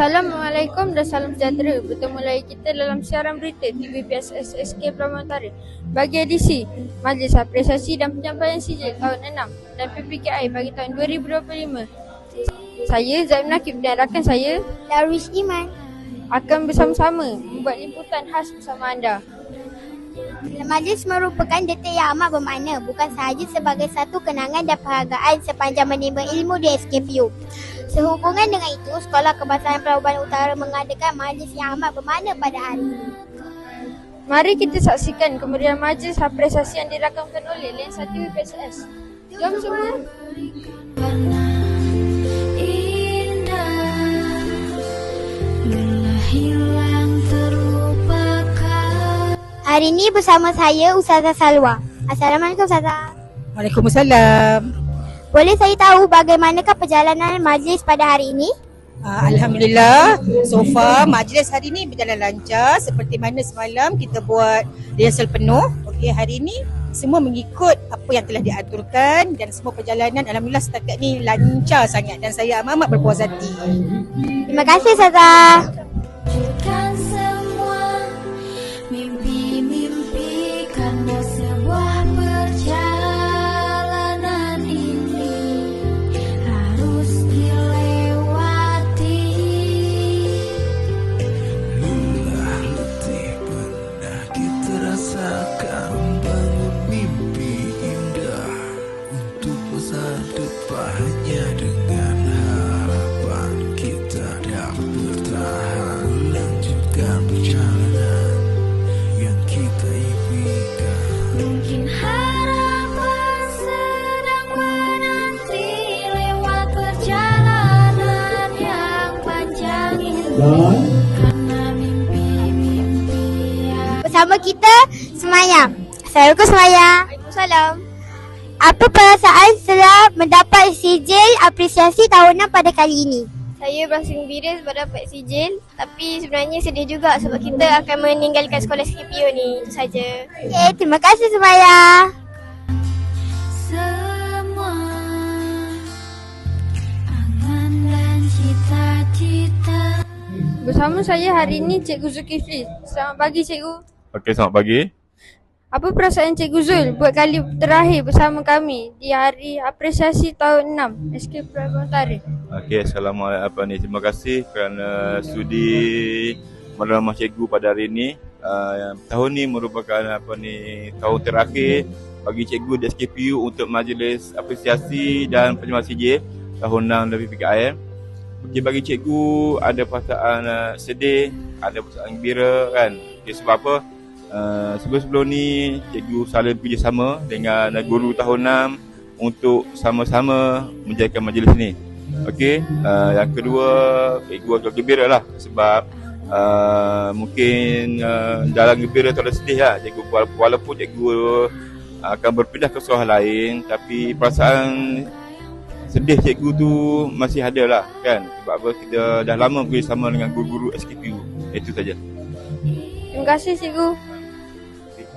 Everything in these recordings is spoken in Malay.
Assalamualaikum dan salam sejahtera. Bertemu lagi kita dalam siaran berita TVPSS SK Pelabuhan Utara. Bagi edisi Majlis Apresiasi dan Penyampaian Sijil tahun 6 dan PPKI bagi tahun 2025. Saya Zaim Nakib dan rakan saya Darwish Iman. akan bersama-sama membuat liputan khas bersama anda. Majlis merupakan detik yang amat bermakna bukan sahaja sebagai satu kenangan dan penghargaan sepanjang menimba ilmu di SKPU. Sehubungan dengan itu, Sekolah Kebangsaan Pelabuhan Utara mengadakan majlis yang amat bermakna pada hari ini. Mari kita saksikan kemeriahan majlis apresiasi yang dirakamkan oleh Lensa TV PSS. Jom semua. Hari ini bersama saya Ustazah Salwa. Assalamualaikum Ustazah. Waalaikumsalam. Boleh saya tahu bagaimanakah perjalanan majlis pada hari ini? Uh, Alhamdulillah, so far majlis hari ini berjalan lancar seperti mana semalam kita buat rehearsal penuh. Okey, hari ini semua mengikut apa yang telah diaturkan dan semua perjalanan Alhamdulillah setakat ni lancar sangat dan saya amat berpuas hati. Terima kasih semua mimpi-mimpi karena sebuah perjalanan masa depannya dengan harapan Kita dapat bertahan Melanjutkan perjalanan Yang kita impikan Mungkin harapan sedang menanti lewat perjalanan yang panjang ini karena mimpi-mimpi yang Bersama kita Semaya. Assalamualaikum Semaya. Waalaikumsalam. Apa perasaan setelah mendapat sijil apresiasi tahunan pada kali ini? Saya berasa gembira sebab dapat sijil Tapi sebenarnya sedih juga sebab kita akan meninggalkan sekolah SKPU ni Itu saja. Okay, terima kasih Semaya. semua angan dan cita-cita. Bersama saya hari ini Cikgu Zulkifli. Selamat pagi Cikgu. Okey, selamat pagi. Apa perasaan Cikgu Zul buat kali terakhir bersama kami di hari apresiasi tahun 6 SK Pelabuhan Utara? Okey, Assalamualaikum apa ni. Terima kasih kerana sudi menerima cikgu pada hari ini. Uh, tahun ni merupakan apa ni tahun terakhir bagi cikgu di SKPU untuk majlis apresiasi dan penyembahan CJ tahun 6 dari PKIM. Okey, bagi cikgu ada perasaan uh, sedih, ada perasaan gembira kan. Okay, sebab apa? Uh, sebelum-sebelum ni cikgu selalu bekerjasama dengan guru tahun 6 untuk sama-sama menjayakan majlis ni. Okey, uh, yang kedua cikgu agak gembira lah sebab uh, mungkin uh, dalam gembira atau sedih lah cikgu wala- walaupun cikgu akan berpindah ke sekolah lain tapi perasaan sedih cikgu tu masih ada lah kan sebab apa kita dah lama bekerjasama dengan guru-guru SKPU itu saja. Terima kasih Cikgu.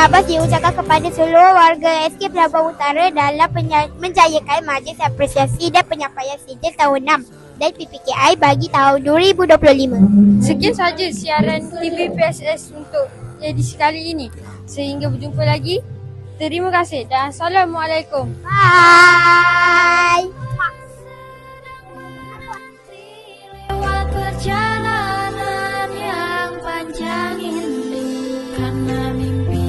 syabas diucapkan kepada seluruh warga SK Pelabuhan Utara dalam penya- menjayakan majlis apresiasi dan penyampaian sijil tahun 6 dan PPKI bagi tahun 2025. Sekian saja siaran TV PSS untuk edisi kali ini. Sehingga berjumpa lagi. Terima kasih dan Assalamualaikum. Bye. perjalanan yang panjang ini karena mimpi